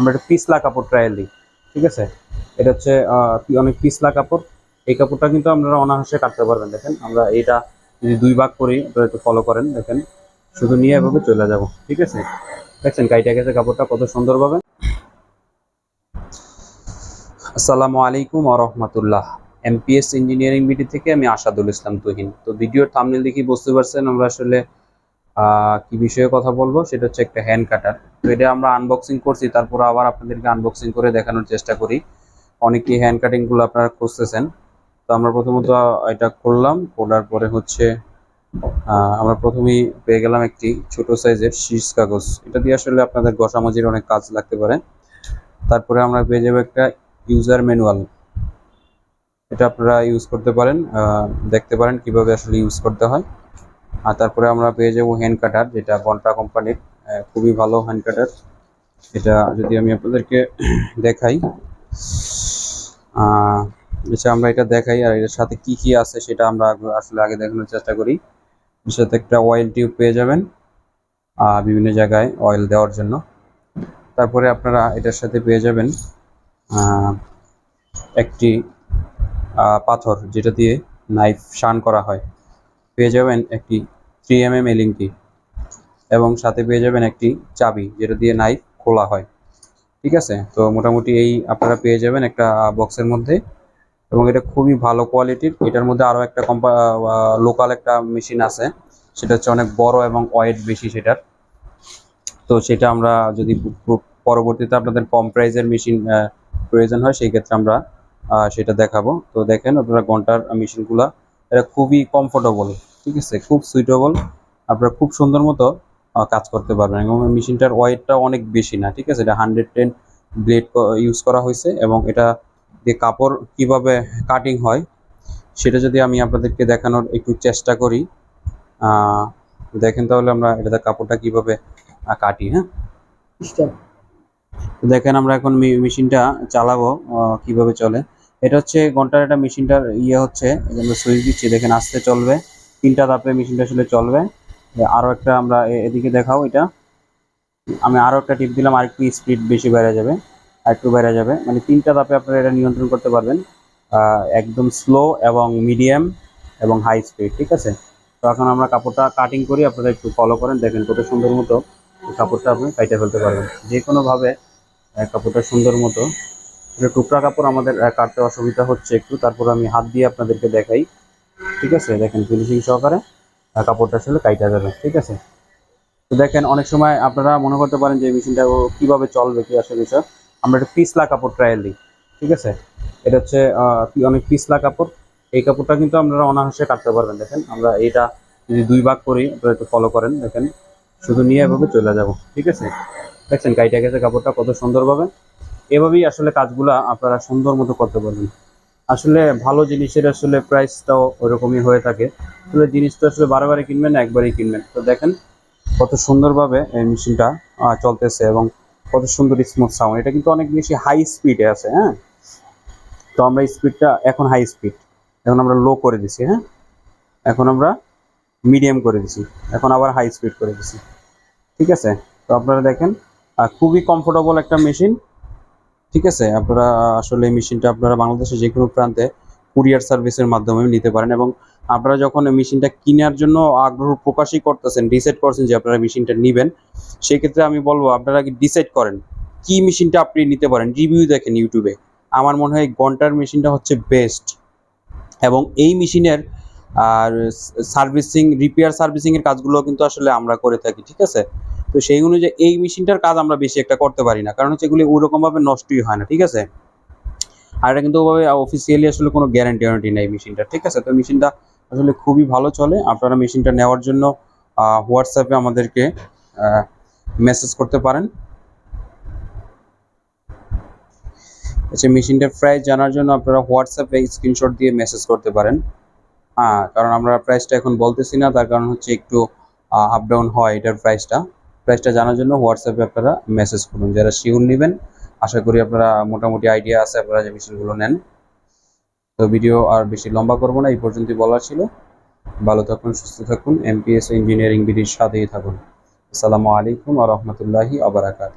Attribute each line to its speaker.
Speaker 1: আমরা একটা পিছলা কাপড় ট্রায়াল দিই, ঠিক আছে? এটা হচ্ছে অনেক পিছলা কাপড়। এই কাপড়টা কিন্তু আপনারা অনায়াসে কাটতে পারবেন, দেখেন? আমরা এটা যদি দুই ভাগ করি একটু ফলো করেন, দেখেন? শুধু নিয়ে এভাবে চলে যাব, ঠিক আছে? দেখছেন, কাইটা গেছে কাপড়টা, কত সুন্দরভাবে আসসালামু আলাইকুম রহমতুল্লাহ। এমপিএস ইঞ্জিনিয়ারিং বিডি থেকে আমি আসাদুল ইসলাম তুহিন। তো ভিডিওর থামনেল দেখি বুঝতে পারছেন, আমরা আসলে কি বিষয়ে কথা বলব? সেটা হচ্ছে একটা হ্যান্ড কাটার তো এটা আমরা আনবক্সিং করছি, তারপর আবার আপনাদেরকে আনবক্সিং করে দেখানোর চেষ্টা করি। অনেকেই হ্যান্ড কাটিংগুলো আপনারা খুঁজতেছেন। তো আমরা প্রথমত এটা করলাম, করার পরে হচ্ছে আমরা প্রথমেই পেয়ে গেলাম একটি ছোট সাইজের শীষ কাগজ। এটা দিয়ে আসলে আপনাদের ঘষামাজির অনেক কাজ লাগতে পারে। তারপরে আমরা পেয়ে যাব একটা ইউজার ম্যানুয়াল এটা আপনারা ইউজ করতে পারেন দেখতে পারেন কীভাবে আসলে ইউজ করতে হয়। আর তারপরে আমরা পেয়ে যাব হ্যান্ড কাটার যেটা বন্টা কোম্পানির খুবই ভালো হ্যান্ড কাটার এটা যদি আমি আপনাদেরকে দেখাই আচ্ছা আমরা এটা দেখাই, আর এটার সাথে কি কি আছে সেটা আমরা আসলে আগে দেখানোর চেষ্টা করি। এর সাথে একটা অয়েল টিউব পেয়ে যাবেন বিভিন্ন জায়গায় অয়েল দেওয়ার জন্য। তারপরে আপনারা এটার সাথে পেয়ে যাবেন একটি পাথর, যেটা দিয়ে নাইফ শান করা হয়। পেয়ে যাবেন একটি থ্রি এম এম এলিংটি এবং সাথে পেয়ে যাবেন একটি চাবি, যেটা দিয়ে নাইফ খোলা হয়। ঠিক আছে? তো মোটামুটি এই আপনারা পেয়ে যাবেন একটা বক্সের মধ্যে এবং এটা খুবই ভালো কোয়ালিটির এটার মধ্যে আরও একটা কম্পা লোকাল একটা মেশিন আছে। সেটা হচ্ছে অনেক বড় এবং ওয়েট বেশি সেটার। তো সেটা আমরা যদি পরবর্তীতে আপনাদের কম প্রাইজের মেশিন প্রয়োজন হয়, সেই ক্ষেত্রে আমরা সেটা দেখাবো। তো দেখেন আপনারা ঘণ্টার মেশিনগুলা এটা খুবই কমফোর্টেবল ঠিক আছে খুব সুইটেবল আপনারা খুব সুন্দর মতো কাজ করতে পারবেন এবং মেশিনটার ওয়েটটা অনেক বেশি না ঠিক আছে? এটা হান্ড্রেড টেন ব্লেড ইউজ করা হয়েছে এবং এটা দিয়ে কাপড় কীভাবে কাটিং হয় সেটা যদি আমি আপনাদেরকে দেখানোর একটু চেষ্টা করি দেখেন তাহলে আমরা এটাতে কাপড়টা কীভাবে কাটি হ্যাঁ? দেখেন আমরা এখন মেশিনটা চালাবো কীভাবে চলে। এটা হচ্ছে ঘণ্টার একটা মেশিনটার ইয়ে হচ্ছে যে সুইচ দিচ্ছি দেখেন আস্তে চলবে। তিনটা ধাপে মেশিনটা আসলে চলবে। আরও একটা আমরা এদিকে দেখাও এটা। আমি আরও একটা টিপ দিলাম আর একটু স্পিড বেশি বেড়ে যাবে আর একটু বেড়ে যাবে। মানে তিনটা ধাপে আপনারা এটা নিয়ন্ত্রণ করতে পারবেন। একদম স্লো এবং মিডিয়াম এবং হাই স্পিড ঠিক আছে? তো এখন আমরা কাপড়টা কাটিং করি, আপনারা একটু ফলো করেন, দেখেন কত সুন্দর মতো কাপড়টা আপনি কাইটে ফেলতে পারবেন। যে কোনোভাবে কাপড়টা সুন্দর মতো। টুকরা কাপড় আমাদের কাটতে অসুবিধা হচ্ছে একটু, তারপর আমি হাত দিয়ে আপনাদেরকে দেখাই। ঠিক আছে? দেখেন ফিনিশিং সহকারে কাপড়টা আসলে কাইটা যাবে, ঠিক আছে? তো দেখেন, অনেক সময় আপনারা মনে করতে পারেন যে মেশিনটা কীভাবে চলবে, কি আসলে বিষয়? আমরা একটা পিসলা কাপড় ট্রায়াল দিই, ঠিক আছে? এটা হচ্ছে অনেক পিসলা কাপড়। এই কাপড়টা কিন্তু আপনারা অনায়াসে কাটতে পারবেন, দেখেন? আমরা এটা যদি দুই ভাগ করি, আপনারা একটু ফলো করেন, দেখেন? শুধু নিয়ে এভাবে চলে যাব, ঠিক আছে? দেখছেন, কাইটা গেছে কাপড়টা কত সুন্দরভাবে। এভাবেই আসলে কাজগুলা আপনারা সুন্দর মতো করতে পারবেন। আসলে ভালো জিনিসের আসলে প্রাইসটাও ওইরকমই হয়ে থাকে। আসলে জিনিসটা আসলে বারবারই কিনবেন একবারই কিনবেন। তো দেখেন কত সুন্দরভাবে এই মেশিনটা চলতেছে এবং কত সুন্দর স্মুথ সাউন্ড এটা কিন্তু অনেক বেশি হাই স্পিডে আছে হ্যাঁ? তো আমরা স্পিডটা এখন হাই স্পিড এখন আমরা লো করে দিছি হ্যাঁ? এখন আমরা মিডিয়াম করে দিছি। এখন আবার হাই স্পিড করে দিছি। ঠিক আছে? তো আপনারা দেখেন খুবই কমফোর্টেবল একটা মেশিন ঠিক আছে? আপনারা আসলে এই মেশিনটা আপনারা বাংলাদেশের যে কোনো প্রান্তে কুরিয়ার সার্ভিসের মাধ্যমে নিতে পারেন এবং আপনারা যখন মেশিনটা কেনার জন্য আগ্রহ প্রকাশই করতেছেন ডিসাইড করছেন যে আপনারা মেশিনটা নেবেন সেই ক্ষেত্রে আমি বলব, আপনারা কি ডিসাইড করেন, কি মেশিনটা আপনি নিতে পারেন? রিভিউ দেখেন ইউটিউবে আমার মনে হয় ঘণ্টার মেশিনটা হচ্ছে বেস্ট এবং এই মেশিনের আর সার্ভিসিং রিপেয়ার সার্ভিসিং এর কাজগুলো কিন্তু আসলে আমরা করে থাকি, ঠিক আছে? তো সেই অনুযায়ী এই মেশিনটার কাজ আমরা বেশি একটা করতে পারি না। কারণ হচ্ছে এগুলি ওরকম ভাবে নষ্টই হয় না, ঠিক আছে? আর এটা কিন্তু ওভাবে অফিসিয়ালি আসলে কোনো গ্যারান্টি ওয়ারেন্টি নেই মেশিনটা ঠিক আছে? তো মেশিনটা আসলে খুবই ভালো চলে। আপনারা মেশিনটা নেওয়ার জন্য হোয়াটসঅ্যাপে আমাদেরকে মেসেজ করতে পারেন। আচ্ছা মেশিনটার প্রাইস জানার জন্য আপনারা হোয়াটসঅ্যাপে স্ক্রিনশট দিয়ে মেসেজ করতে পারেন। হ্যাঁ কারণ আমরা প্রাইসটা এখন বলতেছি না, তার কারণ হচ্ছে একটু আপ ডাউন হয় এটার প্রাইসটা প্রাইসটা জানার জন্য হোয়াটসঅ্যাপে আপনারা মেসেজ করুন। যারা শিওর নেবেন, আশা করি আপনারা মোটামুটি আইডিয়া আছে আপনারা যে মেশিনগুলো নেন। তো ভিডিও আর বেশি লম্বা করব না, এই পর্যন্তই বলা ছিল। ভালো থাকুন, সুস্থ থাকুন এমপিএস ইঞ্জিনিয়ারিং বিডির সাথেই থাকুন। আসসালামু আলাইকুম আ রহমতুল্লাহি আবরাকাত